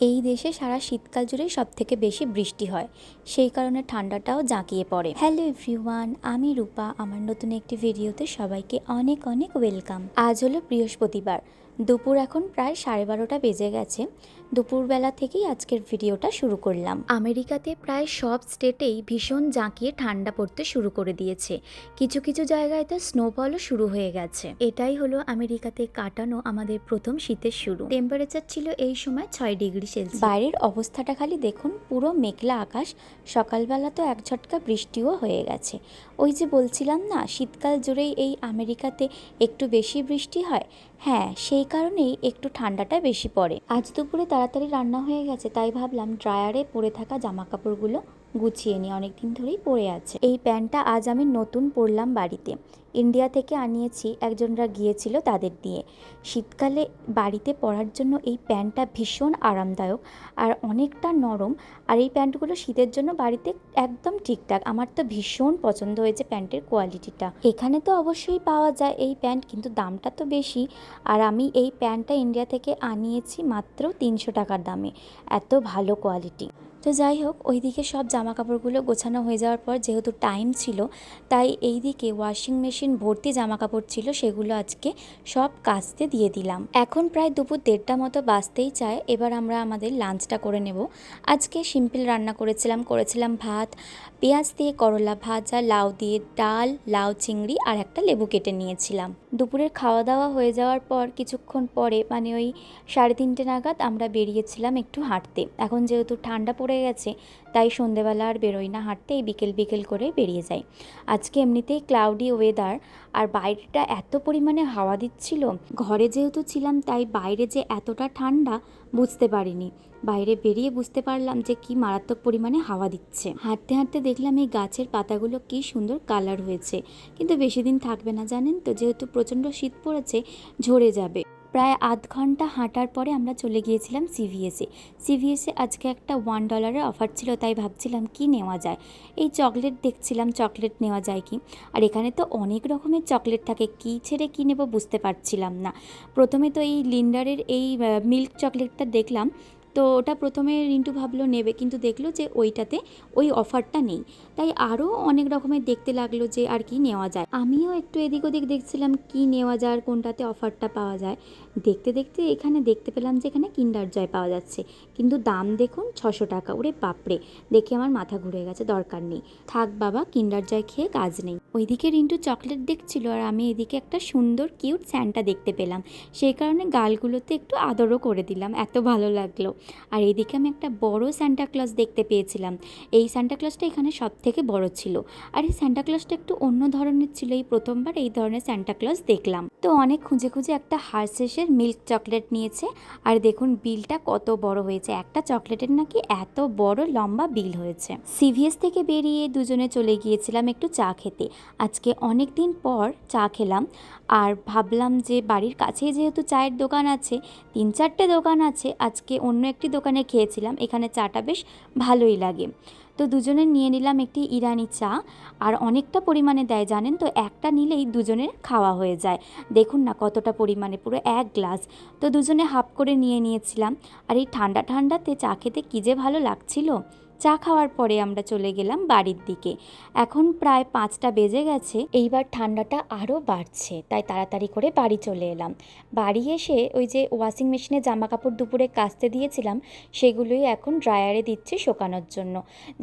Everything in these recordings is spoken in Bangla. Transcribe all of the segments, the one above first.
এই দেশে সারা শীতকাল জুড়ে সব থেকে বেশি বৃষ্টি হয়। সেই কারণে ঠান্ডাটাও জাঁকিয়ে পড়ে। হ্যালো এভরিওয়ান আমি রূপা। আমার নতুন একটি ভিডিওতে সবাইকে অনেক অনেক ওয়েলকাম আজ হলো বৃহস্পতিবার। দুপুর এখন প্রায় সাড়ে বারোটা বেজে গেছে। দুপুরবেলা থেকেই আজকের ভিডিওটা শুরু করলাম। আমেরিকাতে প্রায় সব স্টেটেই ভীষণ জাঁকিয়ে ঠান্ডা পড়তে শুরু করে দিয়েছে। কিছু কিছু জায়গায় তো স্নোফলও শুরু হয়ে গেছে। এটাই হলো আমেরিকাতে কাটানো আমাদের প্রথম শীতের শুরু। টেম্পারেচার ছিল এই সময় ছয় ডিগ্রি সেলসিয়াস। বাইরের অবস্থাটা খালি দেখুন, পুরো মেঘলা আকাশ, সকালবেলা তো এক ঝটকা বৃষ্টিও হয়ে গেছে। ওই যে বলছিলাম না, শীতকাল জুড়েই এই আমেরিকাতে একটু বেশি বৃষ্টি হয় হ্যাঁ সেই কারণেই একটু ঠান্ডাটা বেশি পড়ে। আজ দুপুরে তাড়াতাড়ি রান্না হয়ে গেছে, তাই ভাবলাম ড্রায়ারে পরে থাকা জামা কাপড়গুলো গুছিয়ে নিই অনেক দিন ধরেই পরে আছে। এই প্যান্টটা আজ আমি নতুন পরলাম বাড়িতে। ইন্ডিয়া থেকে আনিয়েছি, একজনরা গিয়েছিল তাদের দিয়ে। শীতকালে বাড়িতে পরার জন্য এই প্যান্টটা ভীষণ আরামদায়ক আর অনেকটা নরম আর এই প্যান্টগুলো শীতের জন্য বাড়িতে একদম ঠিকঠাক। আমার তো ভীষণ পছন্দ হয়েছে প্যান্টের কোয়ালিটিটা। এখানে তো অবশ্যই পাওয়া যায় এই প্যান্ট, কিন্তু দামটা তো বেশি। আর আমি এই প্যান্টটা ইন্ডিয়া থেকে আনিয়েছি মাত্র তিনশো টাকার দামে। এত ভালো কোয়ালিটি। তো যাই হোক, ওইদিকে সব জামা কাপড়গুলো গোছানো হয়ে যাওয়ার পর যেহেতু টাইম ছিল, তাই এই দিকে ওয়াশিং মেশিন ভর্তি জামা কাপড় ছিল, সেগুলো আজকে সব কাচতে দিয়ে দিলাম। এখন প্রায় দুপুর দেড়টা মতো বাঁচতেই চায়, এবার আমরা আমাদের লাঞ্চটা করে নেব। আজকে সিম্পল রান্না করেছিলাম করেছিলাম ভাত। পেঁয়াজ দিয়ে করলা ভাজা, লাউ দিয়ে ডাল, লাউ চিংড়ি আর একটা লেবু কেটে নিয়েছিলাম। দুপুরের খাওয়া দাওয়া হয়ে যাওয়ার পর কিছুক্ষণ পরে মানে ওই সাড়ে তিনটে নাগাদ আমরা বেরিয়েছিলাম একটু হাঁটতে। এখন যেহেতু ঠান্ডা পড়ে গেছে। তাই সন্ধেবেলা আর বেরোই না হাঁটতে এই বিকেল বিকেল করে বেরিয়ে যাই। আজকে এমনিতেই ক্লাউডি ওয়েদার আর বাইরেটা এত পরিমাণে হাওয়া দিচ্ছিল। ঘরে যেহেতু ছিলাম, তাই বাইরে যে এতটা ঠান্ডা বুঝতে পারিনি। বাইরে বেরিয়ে বুঝতে পারলাম যে কি মারাত্মক পরিমাণে হাওয়া দিচ্ছে। হাঁটতে হাঁটতে দেখলাম এই গাছের পাতাগুলো কি সুন্দর কালার হয়েছে। কিন্তু বেশি দিন থাকবে না জানেন তো, যেহেতু প্রচণ্ড শীত পড়েছে, ঝরে যাবে। প্রায় আধ ঘণ্টা হাঁটার পরে আমরা চলে গিয়েছিলাম সিভিএসে সিভিএসে আজকে একটা ওয়ান ডলারের অফার ছিল, তাই ভাবছিলাম কি নেওয়া যায়? এই চকলেট দেখছিলাম চকলেট নেওয়া যায় কি? আর এখানে তো অনেক রকমের চকলেট থাকে, কি ছেড়ে কী নেব বুঝতে পারছিলাম না। প্রথমে তো এই লিন্ডারের এই মিল্ক চকলেটটা দেখলাম, তো ওটা প্রথমে রিন্টু ভাবলো নেবে, কিন্তু দেখল যে ওইটাতে ওই অফারটা নেই। তাই আরও অনেক রকমের দেখতে লাগল যে আর কি নেওয়া যায়। আমিও একটু এদিক ওদিক দেখছিলাম কি নেওয়া যায় আর কোনটাতে অফারটা পাওয়া যায়। দেখতে দেখতে এখানে দেখতে পেলাম যে এখানে কিন্ডার জয় পাওয়া যাচ্ছে। কিন্তু দাম দেখুন ছশো টাকা, ওরে বাপরে! দেখে আমার মাথা ঘুরে গেছে, দরকার নেই। থাক বাবা, কিন্ডার জয় খেয়ে কাজ নেই। ওইদিকে রিন্টু চকলেট দেখছিল আর আমি এদিকে একটা সুন্দর, কিউট স্যান্টা দেখতে পেলাম। সেই কারণে গালগুলোতে একটু আদরও করে দিলাম, এত ভালো লাগল। আর এদিকে আমি একটা বড় স্যান্টা ক্লজ দেখতে পেয়েছিলাম। এই স্যান্টা ক্লজটা এখানে সব থেকে বড় ছিল। আর এই স্যান্টা ক্লজটা একটু অন্য ধরনের ছিল। এই প্রথমবার এই ধরনের স্যান্টা ক্লজ দেখলাম। তো অনেক খুঁজে খুঁজে একটা হার্সেসের মিল্ক চকলেট নিয়েছে। আর দেখুন, বিলটা কত বড় হয়েছে। একটা চকলেটের নাকি এত বড় লম্বা বিল হয়েছে। সিভিএস থেকে বেরিয়ে দুজনে চলে গিয়েছিলাম একটু চা খেতে। আজকে অনেক দিন পর চা খেলাম। আর ভাবলাম যে বাড়ির কাছেই যেহেতু চায়ের দোকান আছে, তিন চারটে দোকান আছে, আজকে অন্য একটি দোকানে খেয়েছিলাম। এখানে চাটা বেশ ভালোই লাগে। তো দুজনে নিয়ে নিলাম একটি ইরানি চা, আর অনেকটা পরিমাণে দেয়, জানেন তো? একটা নিলেই দুজনের খাওয়া হয়ে যায়। দেখুন না কতটা পরিমাণে, পুরো এক গ্লাস। তো দুজনে হাফ করে নিয়ে নিয়েছিলাম। আর এই ঠান্ডা ঠান্ডাতে চা খেতে কী যে ভালো লাগছিল। চা খাওয়ার পরে আমরা চলে গেলাম বাড়ির দিকে। এখন প্রায় পাঁচটা বেজে গেছে, এইবার ঠান্ডাটা আরও বাড়ছে, তাই তাড়াতাড়ি করে বাড়ি চলে এলাম। বাড়ি এসে ওই যে ওয়াশিং মেশিনে জামা কাপড় দুপুরে কাচতে দিয়েছিলাম, সেগুলোই এখন ড্রায়ারে দিচ্ছি শোকানোর জন্য।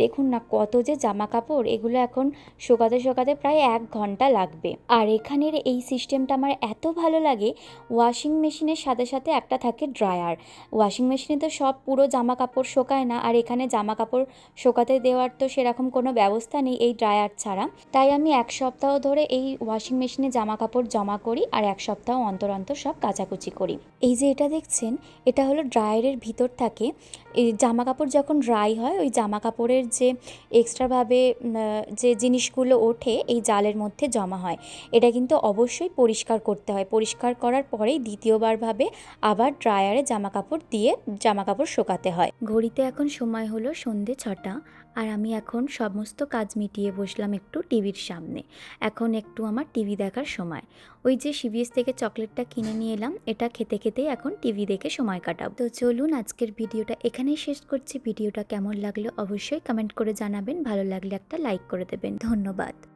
দেখুন না কত যে জামা কাপড় এগুলো এখন শোকাতে শোকাতে প্রায় এক ঘণ্টা লাগবে। আর এখানের এই সিস্টেমটা আমার এত ভালো লাগে, ওয়াশিং মেশিনের সাথে সাথে একটা থাকে ড্রায়ার। ওয়াশিং মেশিনে তো সব পুরো জামা কাপড় শোকায় না, আর এখানে জামা কাপড় শোকাতে দেওয়ার তো সেরকম কোনো ব্যবস্থা নেই এই ড্রায়ার ছাড়া। তাই আমি এক সপ্তাহ ধরে এই ওয়াশিং মেশিনে জামা কাপড় জমা করি আর এক সপ্তাহ অন্তর অন্তর সব কাচাকুচি করি। এই যে এটা দেখছেন, এটা হলো ড্রায়ারের ভিতর থাকে। এই জামা কাপড় যখন ড্রাই হয়, ওই জামা কাপড়ের যে এক্সট্রাভাবে যে জিনিসগুলো ওঠে, এই জালের মধ্যে জমা হয়। এটা কিন্তু অবশ্যই পরিষ্কার করতে হয়। পরিষ্কার করার পরেই দ্বিতীয়বারভাবে আবার ড্রায়ারে জামা কাপড় দিয়ে জামা কাপড় শোকাতে হয়। ঘড়িতে এখন সময় হলো সন্ধে সাড়ে ছটা আর আমি এখন সমস্ত কাজ মিটিয়ে বসলাম একটু টিভির সামনে। এখন একটু আমার টিভি দেখার সময়। ওই যে সিবিএস থেকে চকলেটটা কিনে নিয়ে এলাম, এটা খেতে খেতেই এখন টিভি দেখে সময় কাটাবো। তো চলুন আজকের ভিডিওটা এখানেই শেষ করছি। ভিডিওটা কেমন লাগল অবশ্যই কমেন্ট করে জানাবেন, ভালো লাগলে একটা লাইক করে দেবেন। ধন্যবাদ।